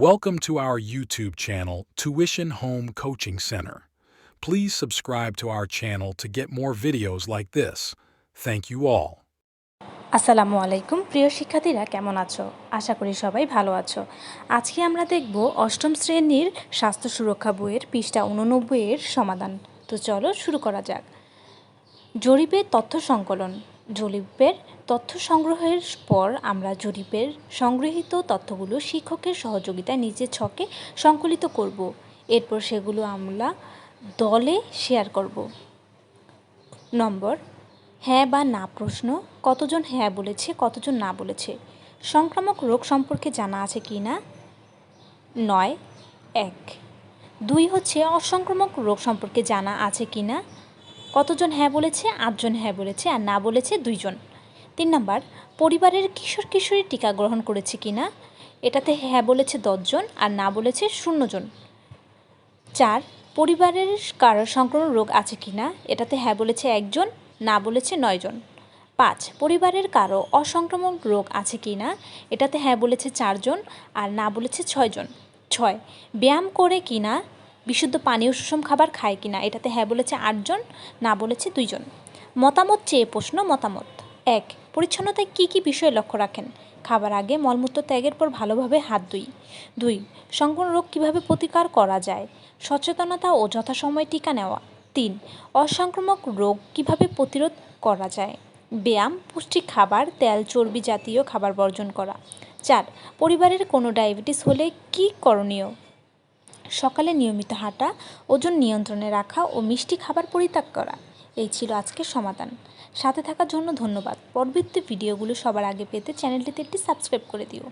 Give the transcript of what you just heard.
Welcome to our YouTube channel, Tuition Home Coaching Center. Please subscribe to our channel to get more videos like this. Thank you all. আসসালামু আলাইকুম প্রিয় শিক্ষার্থীরা কেমন আছো আশা করি সবাই ভালো আছো আজকে আমরা দেখব অষ্টম শ্রেণীর স্বাস্থ্য সুরক্ষা বইয়ের পৃষ্ঠা উননব্বই এর সমাধান তো চলো শুরু করা যাক জরিপের তথ্য সংকলন জরিপের তথ্য সংগ্রহের পর আমরা জরিপের সংগৃহীত তথ্যগুলো শিক্ষকের সহযোগিতায় নিজের ছকে সংকলিত করব। এরপর সেগুলো আমরা দলে শেয়ার করব। নম্বর হ্যাঁ বা না প্রশ্ন, কতজন হ্যাঁ বলেছে, কতজন না বলেছে, সংক্রামক রোগ সম্পর্কে জানা আছে কি না? নয়, এক, দুই হচ্ছে অসংক্রামক রোগ সম্পর্কে জানা আছে কি না? কতজন হ্যাঁ বলেছে, আটজন হ্যাঁ বলেছে আর না বলেছে দুইজন। তিন নাম্বার, পরিবারের কিশোর কিশোরী টিকা গ্রহণ করেছে কি না? এটাতে হ্যাঁ বলেছে দশজন আর না বলেছে শূন্যজন। চার, পরিবারের কারোর সংক্রমণ রোগ আছে কি না? এটাতে হ্যাঁ বলেছে একজন, না বলেছে নয়জন। পাঁচ, পরিবারের কারও অসংক্রামক রোগ আছে কি না? এটাতে হ্যাঁ বলেছে চারজন আর না বলেছে ছয়জন। ছয়, ব্যায়াম করে কি না? বিশুদ্ধ পানীয় সুষম খাবার খায় কি না এটাতে হ্যাঁ বলেছে আটজন, না বলেছে দুইজন। মতামত চেয়ে প্রশ্ন, মতামত। এক, পরিচ্ছন্নতায় কী কী বিষয়ে লক্ষ্য রাখেন? খাবার আগে, মলমূত্র ত্যাগের পর ভালোভাবে হাত ধুই। দুই সংক্রমণ রোগ কীভাবে প্রতিকার করা যায়? সচেতনতা ও যথাসময়ে টিকা নেওয়া। তিন, অসংক্রামক রোগ কীভাবে প্রতিরোধ করা যায়? ব্যায়াম পুষ্টি খাবার, তেল, চর্বি জাতীয় খাবার বর্জন করা। চার, পরিবারের কোনো ডায়াবেটিস হলে কি করণীয়? সকালে নিয়মিত হাঁটা, ওজন নিয়ন্ত্রণে রাখা ও মিষ্টি খাবার পরিত্যাগ করা। এই ছিল আজকের সমাধান। সাথে থাকার জন্য ধন্যবাদ। পরবর্তী ভিডিওগুলো সবার আগে পেতে চ্যানেলটিতে একটি সাবস্ক্রাইব করে দিও।